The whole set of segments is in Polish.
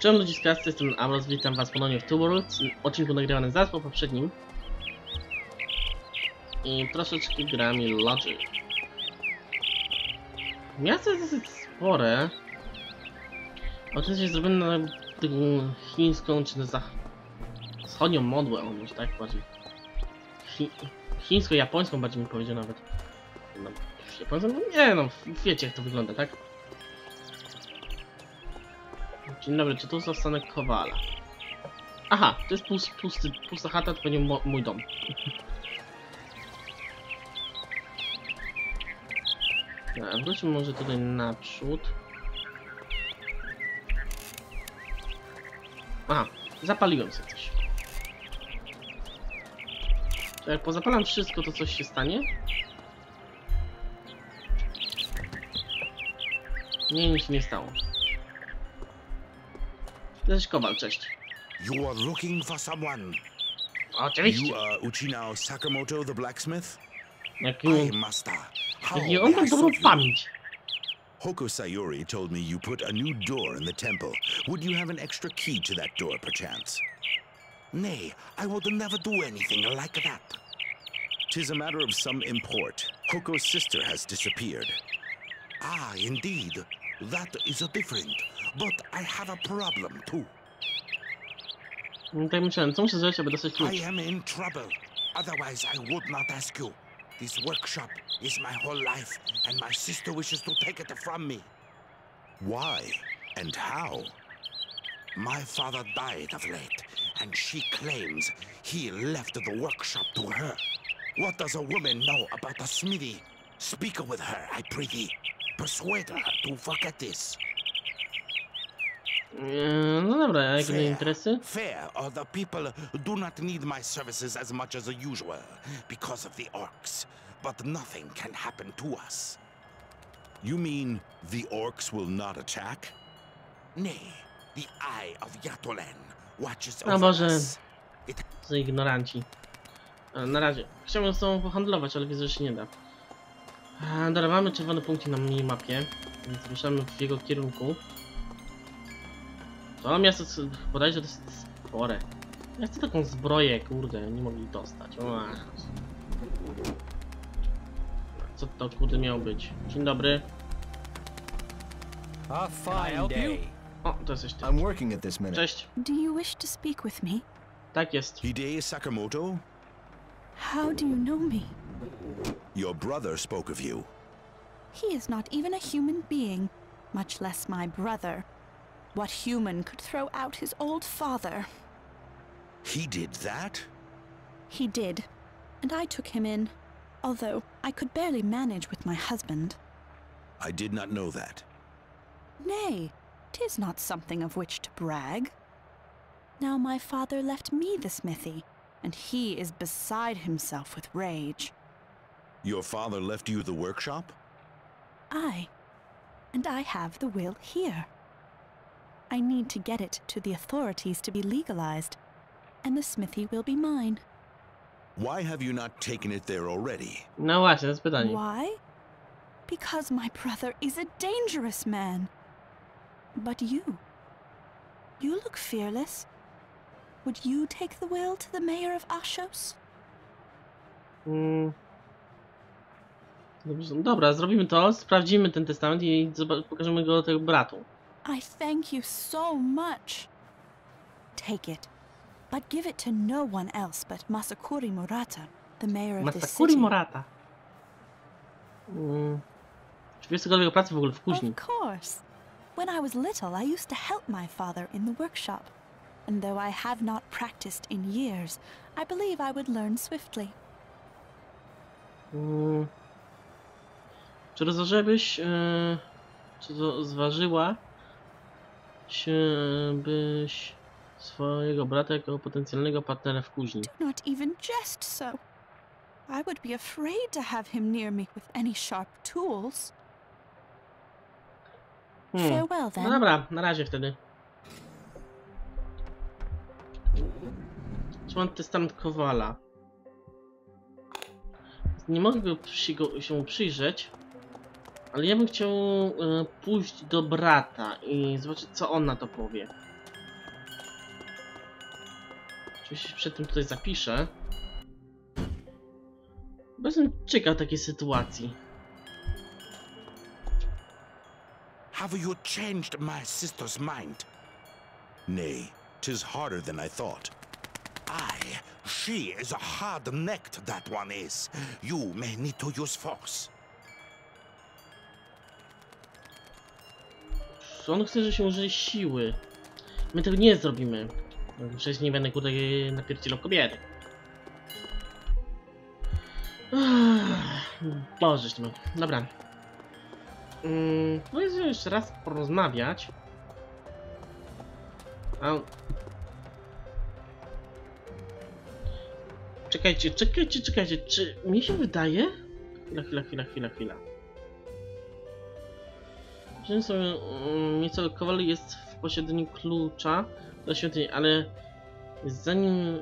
Cześć ludziska, z tej strony Amos, witam was ponownie w Two Worlds, odcinku nagrywanym zaraz po poprzednim. I troszeczkę grami Logic. Miasto jest dosyć spore. Oczywiście jest zrobione na chińską, czy na zach... wschodnią modłę, o może tak bardziej. Chi... Chińsko-japońską bardziej mi powiedział nawet. No, japońską? Nie no, wiecie jak to wygląda, tak? Dzień dobry, czy tu zostanę Kowala? Aha, to jest pust, pusty, pusta chata, to będzie mój dom. Dobra, wróćmy może tutaj naprzód. Aha, zapaliłem sobie coś. Czy jak pozapalam wszystko, to coś się stanie? Nie, nic nie stało. Cześć. You are looking for someone. Oczywiście. You are Uchinao Sakamoto, the blacksmith? Jaki, Aye, master. How jaki on ma dobrą pamięć. Hoko Sayori told me you put a new door in the temple. Would you have an extra key to that door, perchance? Nay, I would never do anything like that. Tis a matter of some import. Hoko's sister has disappeared. Ah, indeed. That is a different. But I have a problem, too. No tak myślałem, co muszę zrobić, aby dostać klucz? I am in trouble. Otherwise, I would not ask you. This workshop is my whole life, and my sister wishes to take it from me. Why? And how? My father died of late, and she claims he left the workshop to her. What does a woman know about a smithy? Speak with her, I prithee. Persuade her to forget this. Eee, no dobra, a jakie interesy? Fair, or the people do not need my services as much as usual because of the orcs. But nothing can happen to us. You mean the orcs will not attack? Nay, the eye of Yatolen watches over może us. za ignoranci. Na razie. Chciałbym z tobą pohandlować, ale widzę, że się nie da. Dobra, mamy czerwony punkcik na minimapie, więc ruszamy w jego kierunku. To miasto c- bodajże to jest spore. Ja chcę taką zbroję, kurde, nie mogli dostać. Ua. Co to kurde miało być? Dzień dobry. A fine day. O, to jesteś ty. I'm working at this minute. Cześć. Do you wish to speak with me? Tak jest. Hideo Sakamoto? How do you know me? Your brother spoke of you. He is not even a human being, much less my brother. What human could throw out his old father? He did that? He did, and I took him in, although I could barely manage with my husband. I did not know that. Nay, 'tis not something of which to brag. Now my father left me the smithy, and he is beside himself with rage. Your father left you the workshop? Aye, and I have the will here. I need to get it to the authorities to be legalized, and the smithy will be mine. Why have you not taken it there already? No właśnie, to jest pytanie. Why? Because my brother is a dangerous man. But you. You look fearless. Would you take the will to the mayor of Ashos? Mm. Dobrze, dobra, zrobimy to, sprawdzimy ten testament i pokażemy go temu bratu. I thank you so much. Take it, but give it to no one else but Masakuri Murata, the mayor of this Masakuri city. Morata. Mm. Czy wiesz cokolwiek o pracy w ogóle w kuźni? Of course. When I was little, I used to help my father in the workshop. And though I have not practiced in years, I believe I would learn swiftly. Mm. Czy rozważyłabyś, e, czy to zważyła się byś swojego brata jako potencjalnego partnera w kuźni? Do not even jest so. I would be afraid to have him near me with any sharp tools. Hmm. Farewell then. No dobra, na razie wtedy. Czy mam testament Kowala? Nie mogę przy, go, się mu przyjrzeć, ale ja bym chciał e, pójść do brata i zobaczyć co on na to powie. Oczywiście przed tym tutaj zapiszę. Bo jestem ciekaw takiej sytuacji. Have you changed my sister's mind? Nay, tis harder than I thought. Aye, she is hard-necked, that one is. You may need to use force. On chce, że się użyje siły. My tego nie zrobimy. Przecież nie będę kurde napierdzielał kobiety. Boże, mój. dobra. Mm, Powiedzmy jeszcze raz porozmawiać. A... Czekajcie, czekajcie, czekajcie, czy mi się wydaje? Chwila, chwila, chwila, chwila, chwila. Wziąłem sobie um, nieco kowal jest w posiadaniu klucza do świątyni, ale zanim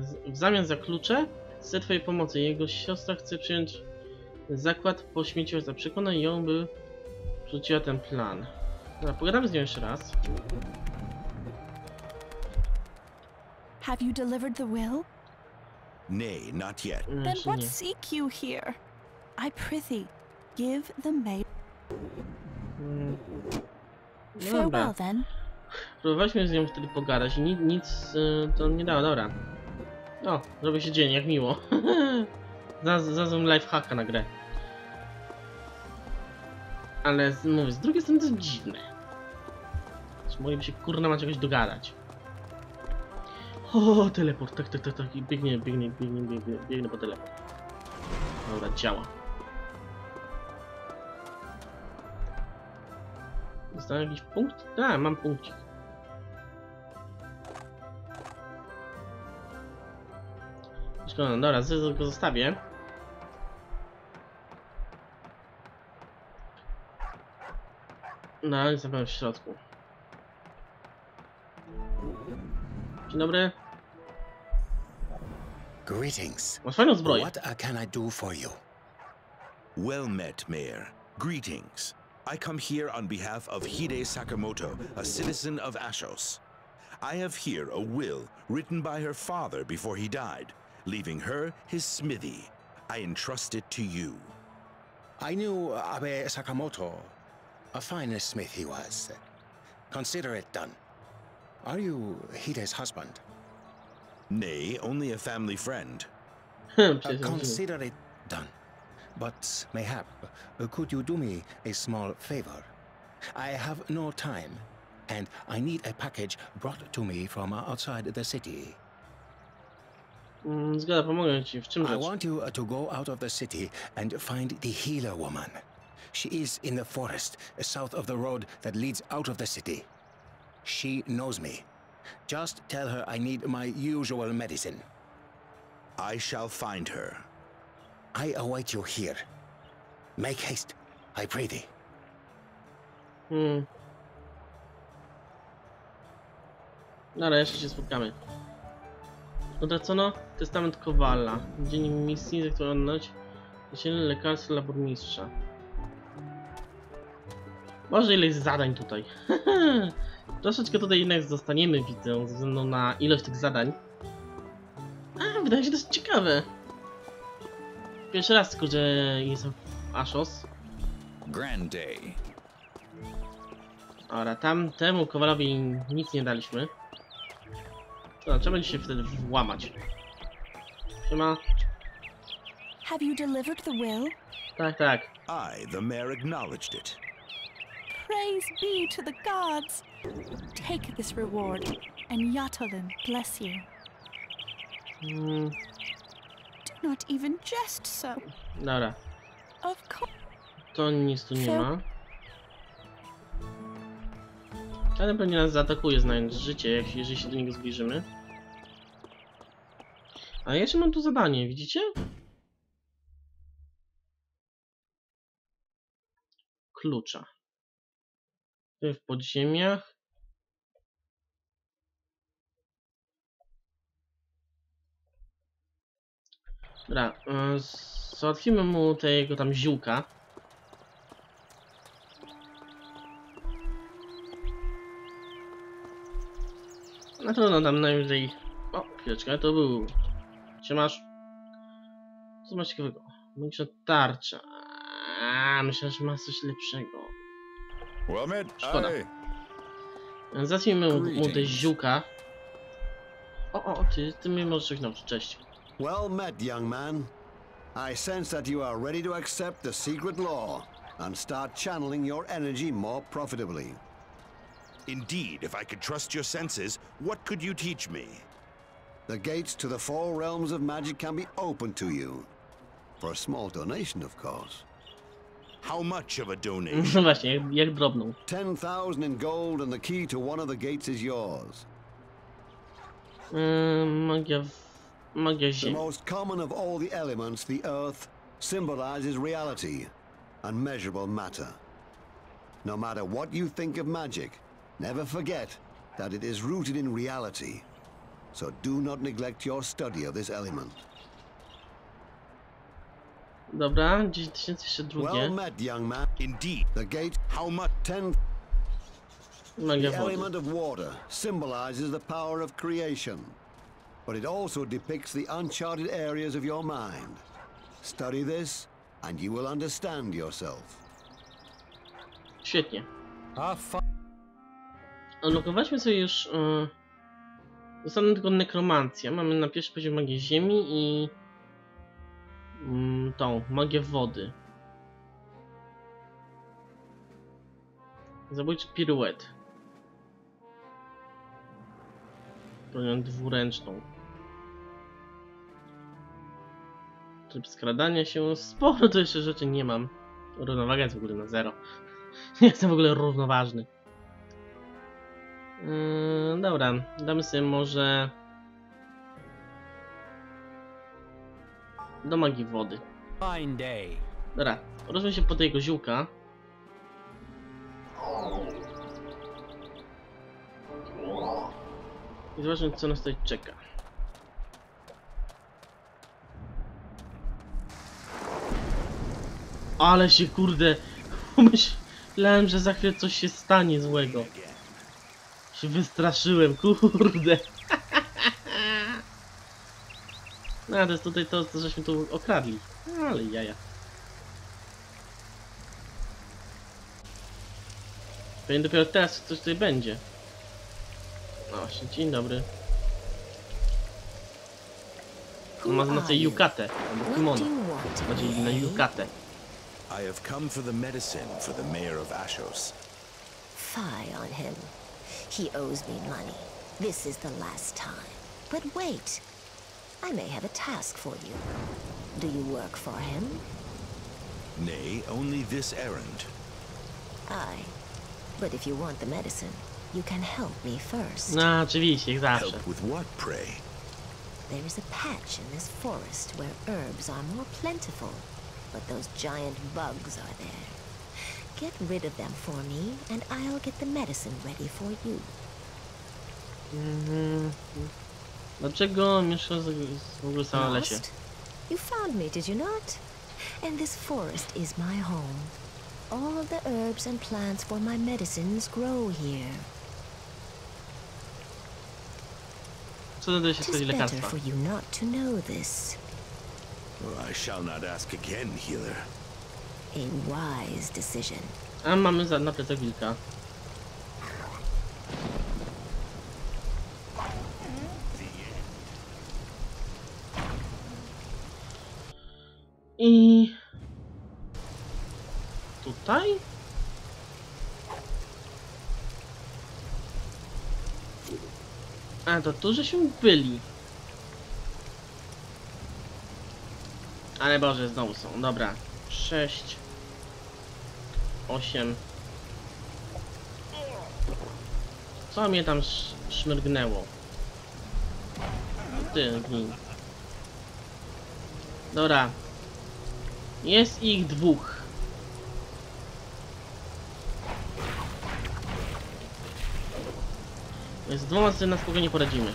z- w zamian za klucze chcę twojej pomocy. Jego siostra chce przyjąć zakład po śmieci ojca. Przekonaj ją, by rzuciła ten plan. Dobra, pogadamy z nią jeszcze raz. Have you delivered the will? Nay, not yet. E, Then Jeszcze what seek you here? I prithee, give the maid. No Farewell dobra, then. próbowaliśmy z nią wtedy pogadać i nic, nic e, to nie dało, dobra. O, robi się dzień, jak miło. Znalazłem lifehacka na grę. Ale z- mówię, z drugiej strony to jest dziwne. Czy mogliby się kurna mać jakoś dogadać? O, teleport, tak, tak, tak, tak, i biegnie, biegnie, biegnie, biegnie, biegnie po teleport. Dobra, działa. Dostałem jakiś punkt? Tak, mam punkcik. Szkoda, no dobra, go zostawię. No, na pewno w środku. Dzień dobry. Greetings. Masz fajną zbroję. What can I do for you? Well met, Mayor. Greetings. I come here on behalf of Hide Sakamoto, a citizen of Ashos. I have here a will written by her father before he died, leaving her his smithy. I entrust it to you. I knew Abe Sakamoto. A fine smith he was. Consider it done. Are you Hide's husband? Nay, only a family friend. Uh, consider it done. But mayhap, could you do me a small favor? I have no time, and I need a package brought to me from outside the city. Mm, pomogę ci. W czym I rzecz? want you to go out of the city and find the healer woman. She is in the forest south of the road that leads out of the city. She knows me. Just tell her I need my usual medicine. I shall find her. I await you here. Make haste, I pray thee. Hmm. Dobra, jeszcze się spotkamy. Utracono testament Kowala. Dzień misji, za którą oddać silne lekarstwo dla burmistrza. Boże, ile jest zadań tutaj. Troszeczkę tutaj jednak zostaniemy, widzę, ze względu na ilość tych zadań. A, wydaje się dosyć ciekawe. Pierwszy raz tylko, że jestem Ashos. Grand Day. Dobra, tam temu Kowalowi nic nie daliśmy. To trzeba będzie się wtedy włamać. Siema. Have you delivered the will? Tak, tak. I, the mayor, acknowledged it. Praise be to the gods! Take this reward, and Yatolin bless you. Mm, not even jest so. dobra. To nic tu nie ma. Ale pewnie nas zaatakuje znając życie, jak, jeżeli się do niego zbliżymy. A ja jeszcze mam tu zadanie, widzicie? Klucza. W podziemiach. Dobra, y, załatwimy mu tego tam ziółka. No trudno, tam najwyżej... O, chwileczkę, to był... Siemasz? Co masz ciekawego? Większa tarcza. A, myślę, że masz coś lepszego. Szkoda. Zacznijmy mu, mu te ziółka. O, o, ty, ty mnie możesz coś nauczyć, cześć. Well met, young man. I sense that you are ready to accept the secret law and start channeling your energy more profitably. Indeed, if I could trust your senses, what could you teach me? The gates to the four realms of magic can be opened to you. For a small donation, of course. How much of a donation? Właśnie, jak, jak drobną. 10,000 in gold and the key to one of the gates is yours. Yy, magia... w- The most common of all the elements, the earth, symbolizes reality and measurable matter. No matter what you think of magic, never forget that it is rooted in reality. So do not neglect your study of this element. Dobra, 10 tysięcy jeszcze drugie. Well met, young man. Indeed. The gate How much? 10 Magia The element of water symbolizes the power of creation, but it also depicts the uncharted areas of your mind. Study this, and you will understand yourself. Świetnie. Ah, fu- Odblokowaliśmy sobie już... Yy... Zostaną tylko nekromancja. Mamy na pierwszy poziom magię ziemi i... Mm, tą, magię wody. Zabójczy piruet. Bronią dwuręczną. Tryb skradania się. Sporo to jeszcze rzeczy nie mam. Równowaga jest w ogóle na zero. Nie jestem w ogóle równoważny. Yy, dobra, damy sobie może... Do magii wody. Dobra, rozumiem się pod jego ziółka. I zobaczmy co nas tutaj czeka. Ale się kurde... Myślałem, że za chwilę coś się stanie złego. Się wystraszyłem, kurde. No, to jest tutaj to, to żeśmy tu okradli. Ale jaja. Pewnie dopiero teraz coś tutaj będzie. No właśnie, dzień dobry. On ma na sobie yukatę, albo kimono. Bardziej na yukatę. I have come for the medicine for the mayor of Ashos. Fie on him. He owes me money. This is the last time. But wait. I may have a task for you. Do you work for him? Nay, only this errand. Aye. But if you want the medicine, you can help me first. No, oczywiście, jak zawsze. Help with what, pray? There is a patch in this forest where herbs are more plentiful, but those giant bugs are there. Get rid of them for me, and I'll get the medicine ready for you. Mhm. Dlaczego mieszka w ogóle w samym lesie? You found me, did you not? And this forest is my home. All the herbs and plants for my medicines grow here. Co znajduje się w tej better for you not to know this. Well, I shall not ask again, healer. A wise decision. A mamy za, na plecach wilka. I... Tutaj? A, to tu, żeśmy byli. Ale Boże, znowu są. Dobra. Sześć. Osiem. Co mnie tam sz szmyrgnęło? Ty, gin. Dobra. Jest ich dwóch. Z dwoma sobie na spokojnie poradzimy.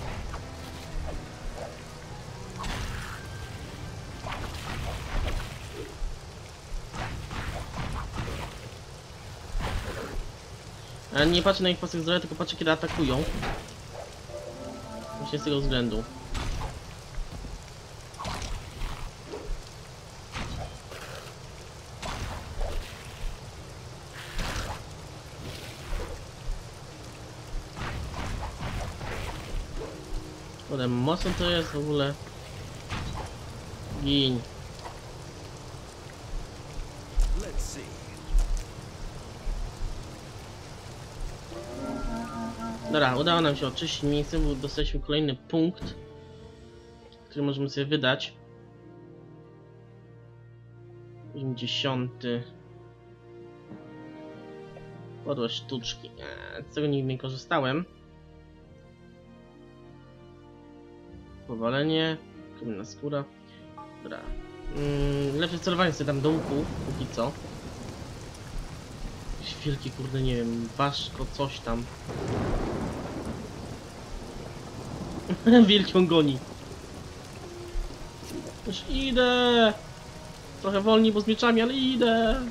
nie patrzę na ich pasek zdrowia, tylko patrzę kiedy atakują. Właśnie z tego względu. Potem mocno to jest w ogóle. Gin. Dobra, udało nam się oczyścić miejsce, bo dostaliśmy kolejny punkt, który możemy sobie wydać. Poziom dziesiąty. Podłe sztuczki. Eee, z tego nigdy nie korzystałem. Powalenie. Kamienna skóra. Dobra. Mm, lepsze celowanie sobie tam do łuku, póki co. Jakieś wielkie kurde, nie wiem, ważko, coś tam. Wielki on goni. Już idę. Trochę wolniej, bo z mieczami, ale idę.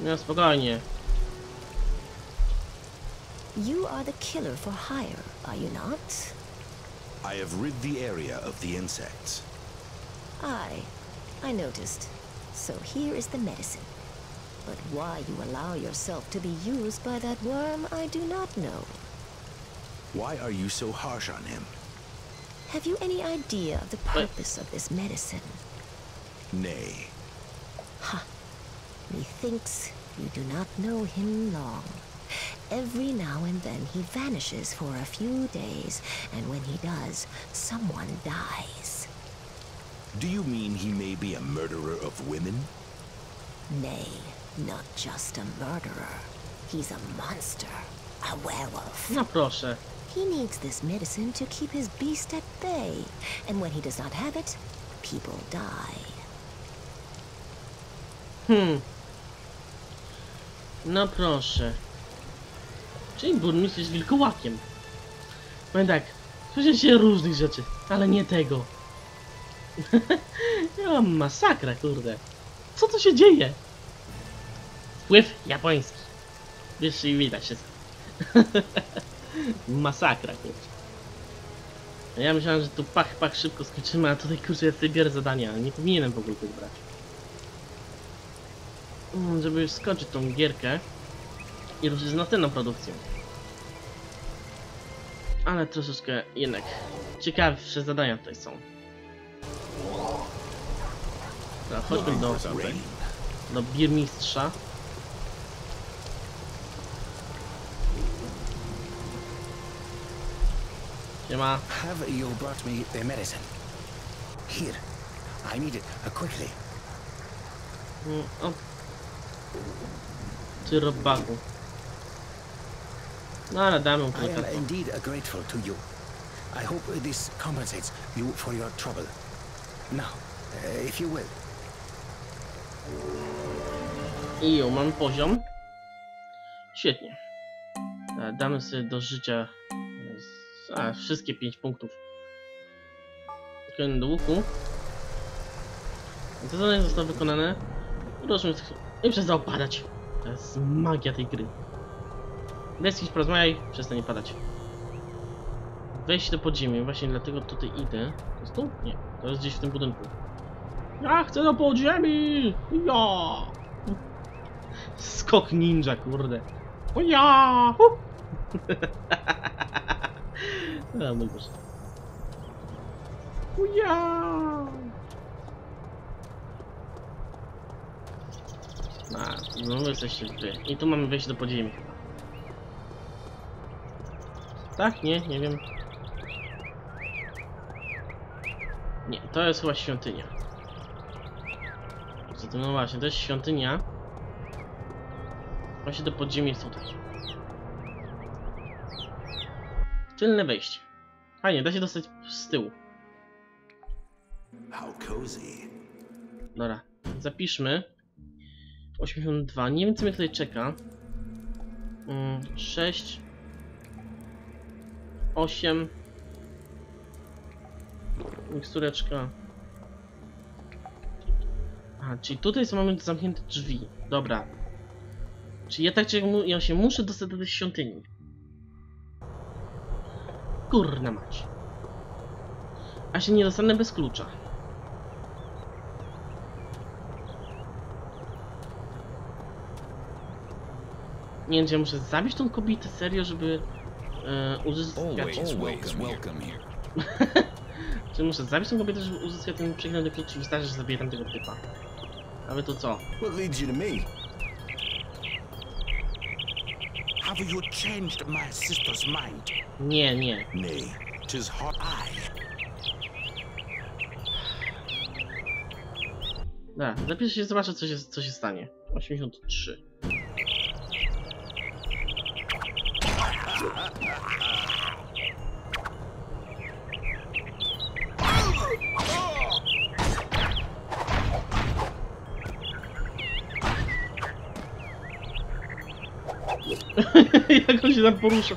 No spokojnie. You are the killer for hire, are you not? I have rid the area of the insects. Aye, I noticed. So here is the medicine. But why you allow yourself to be used by that worm, I do not know. Why are you so harsh on him? Have you any idea of the purpose of this medicine? Nay. Ha! Methinks you do not know him long. Every now and then he vanishes for a few days, and when he does, someone dies. Do you mean he may be a murderer of women? Nay, not just a murderer. He's a monster. A werewolf. No proszę. He needs this medicine to keep his beast at bay, and when he does not have it, people die. Hmm. No proszę. Czyli burmistrz jest wilkołakiem. Powiem tak, słyszę się różnych rzeczy, ale nie tego. ja mam masakra, kurde. Co tu się dzieje? Wpływ japoński. Wiesz, i widać wszystko. masakra, kurde. Ja myślałem, że tu pach, pach szybko skończymy, a tutaj kurczę ja sobie biorę zadania, ale nie powinienem w ogóle tego brać. Mm, żeby już skończyć tą gierkę i ruszyć z następną produkcją. Ale troszeczkę jednak ciekawsze zadania tutaj są. Dobra, chodźmy do, do birmistrza. Have you brought me the medicine? Here. I need it uh, quickly. Mm, O. Ty robaku. No ale damy I am indeed uh, grateful to you. I hope this compensates you for your trouble. Now, uh, if you will. I mamy poziom. Świetnie. Damy sobie do życia a, wszystkie 5 punktów. Kolejny do łuku. To zadanie zostało wykonane. Proszę i przestał padać. To jest magia tej gry. Deskić porozmawiaj, przestań padać. Wejść do podziemi, właśnie dlatego tutaj idę. To jest tu? Nie, to jest gdzieś w tym budynku. Ja chcę do podziemi! Ja! Skok ninja, kurde. O ja! Hu! A, mój Boże. O ja! A, znowu jesteście wy. I tu mamy wejść do podziemi. Tak? Nie? Nie wiem. Nie, to jest chyba świątynia. Zatem no właśnie, to jest świątynia. Właśnie do podziemi jest tutaj. Tylne wejście. Fajnie, da się dostać z tyłu. Dobra, zapiszmy. 82. Nie wiem co mnie tutaj czeka. Mm, 6 8 Mikstureczka. A, czyli tutaj są mamy zamknięte drzwi. Dobra. Czyli ja tak czy ja się muszę dostać do tej świątyni. Kurna mać. A się nie dostanę bez klucza. Nie wiem, czy ja muszę zabić tą kobietę serio, żeby e, uzyskać... Czy muszę zabić tą kobietę, żeby uzyskać ten przeklęty klucz, czy wystarczy, że zabiję tamtego typa? A wy to co? What leads you to me? Have you changed my sister's mind? Nie, nie. Nay, tis hard. I Dobra, zapiszę się zobaczę co się, co się stanie. 83. Jak on się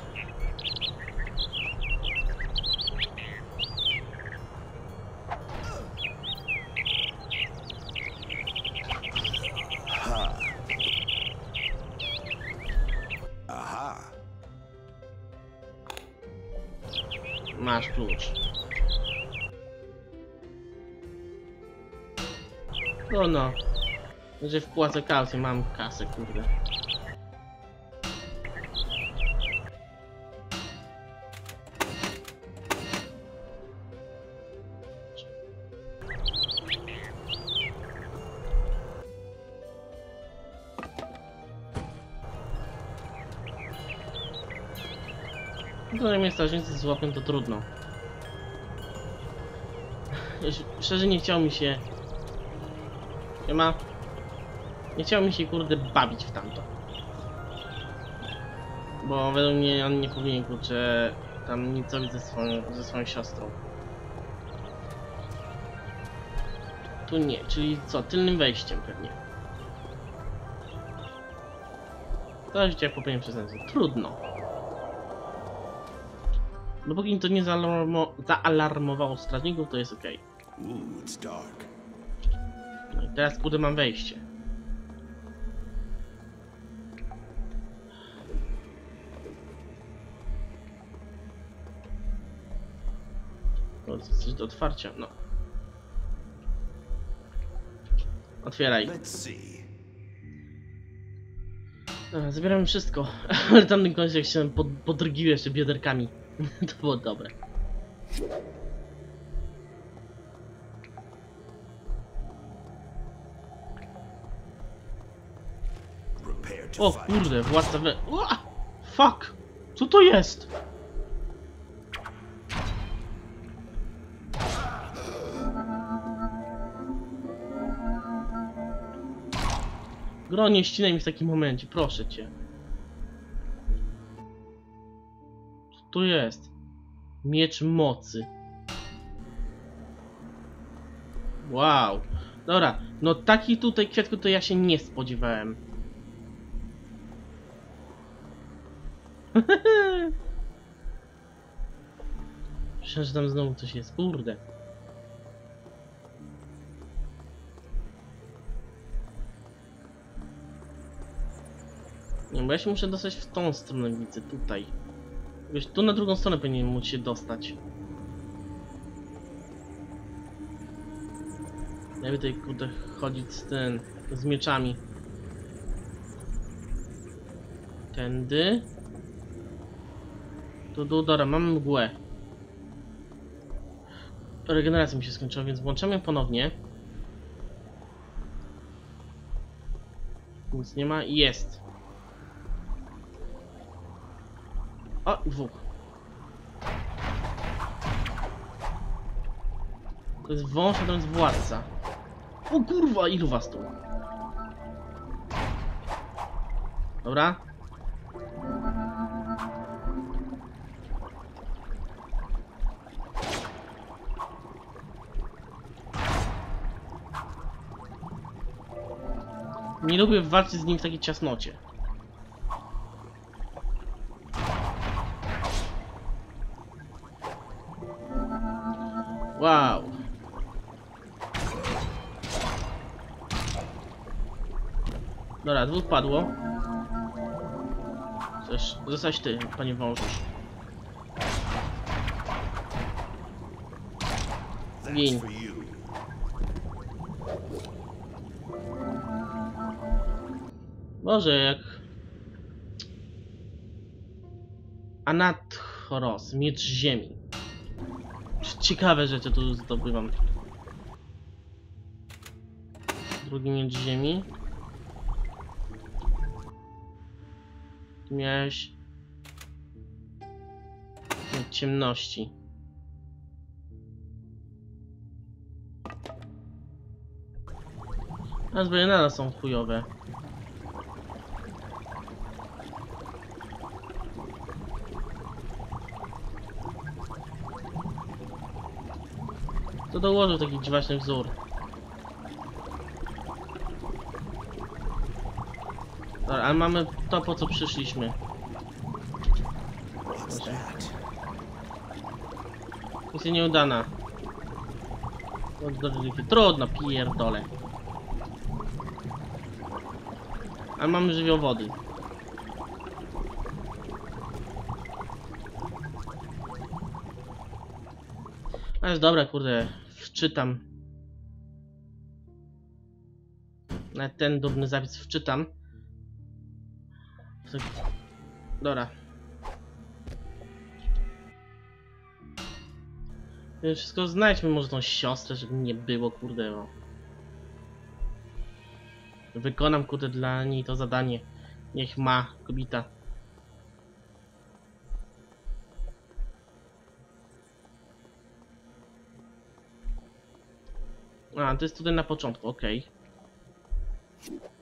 tam porusza? Aha. Masz klucz. No no. Że wpłacę kaucję, mam kasę, kurde. Strażnicy złapią, to trudno. Sz- Szczerze nie chciało mi się... Nie ma... Nie chciało mi się kurde bawić w tamto. Bo według mnie on nie powinien kurczę tam nic robić ze swoją, ze swoją siostrą. Tu nie, czyli co, tylnym wejściem pewnie. To jak popełnię przestępstwo. Trudno. Dopóki to nie zaalarmo zaalarmowało strażników, to jest ok. No i teraz kurde mam wejście. O, to jest coś do otwarcia, no. Otwieraj. Dobra, zabieramy wszystko. Ale tamten końcu jak się pod, podrygił jeszcze bioderkami. to było dobre. O kurde, władca we... Ua! Fuck! Co to jest? Gro, nie ścinaj mi w takim momencie, proszę cię. Tu jest? Miecz mocy. Wow. Dobra, no takich tutaj kwiatków to ja się nie spodziewałem. Myślę, że tam znowu coś jest. Kurde. Nie, bo ja się muszę dostać w tą stronę, widzę, tutaj. Wiesz, tu na drugą stronę powinien móc się dostać. Jakby tutaj, kurde, chodzić z tym, z mieczami. Tędy. Tu, tu, dobra, mamy mgłę. Regeneracja mi się skończyła, więc włączamy ponownie. Nic nie ma. Jest. O, dwóch. To jest wąż, a to jest władca. O kurwa, ilu was tu? Dobra. Nie lubię walczyć z nim w takiej ciasnocie. Dwóch padło. Coś, zostać ty, panie wążusz. Gin. Może jak... Anathoros, miecz ziemi. Ciekawe rzeczy tu zdobywam. Drugi miecz ziemi. Miałeś... Ciemności. A zbroje nadal są chujowe. To dołożył taki dziwaczny wzór. Dobra, ale mamy to po co przyszliśmy. Misja nieudana. Trudno, pierdolę. Ale mamy żywioł wody. Ale jest dobra, kurde, wczytam. Nawet ten durny zapis wczytam. Tak. Dobra. Wszystko znajdźmy może tą siostrę, żeby nie było, kurde. No. Wykonam, kurde, dla niej to zadanie. Niech ma kobieta. A, to jest tutaj na początku, okej. O,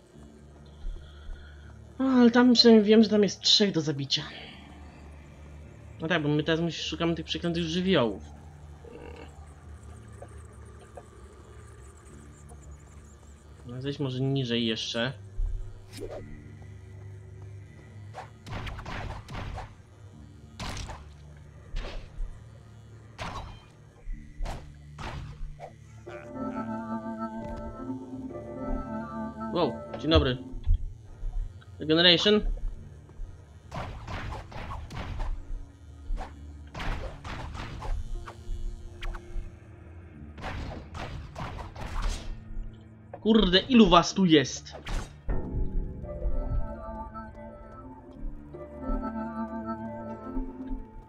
Ale tam przynajmniej wiem, że tam jest trzech do zabicia. No tak, bo my teraz szukamy tych przeklętych żywiołów. No, Zejść może niżej jeszcze. Wow, dzień dobry. Regeneration. Kurde, ilu was tu jest?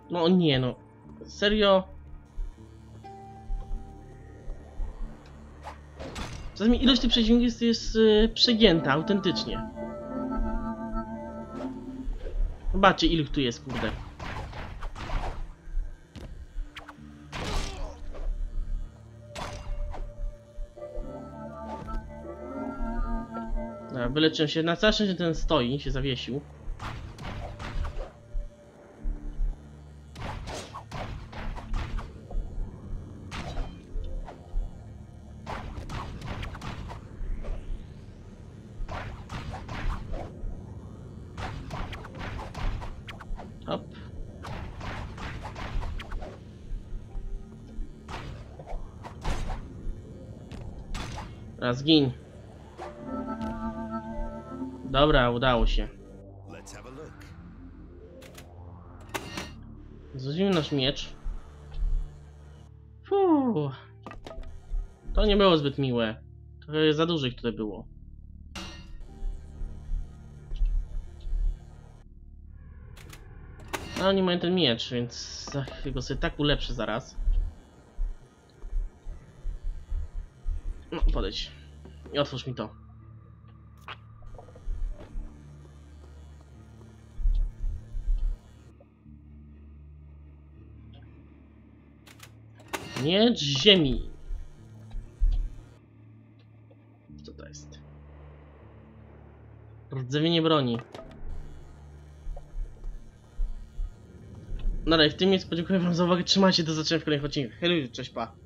No nie no. Serio? Czasami ilość tych przeciwników jest, jest yy, przegięta, autentycznie. Zobaczcie ilu tu jest, kurde. Wyleczyłem się. Na całe szczęście ten stoi, się zawiesił. Raz gin. Dobra, udało się. Zrobimy nasz miecz. Fuuu. To nie było zbyt miłe. Trochę za dużo ich tutaj było. Ale oni mają ten miecz, więc go sobie tak ulepszę zaraz. No, podejdź. I otwórz mi to. Miecz ziemi. Co to jest? Rdzewienie broni. No dalej, w tym miejscu podziękuję wam za uwagę. Trzymajcie, do zobaczenia w kolejnych odcinkach. Hej, cześć, pa.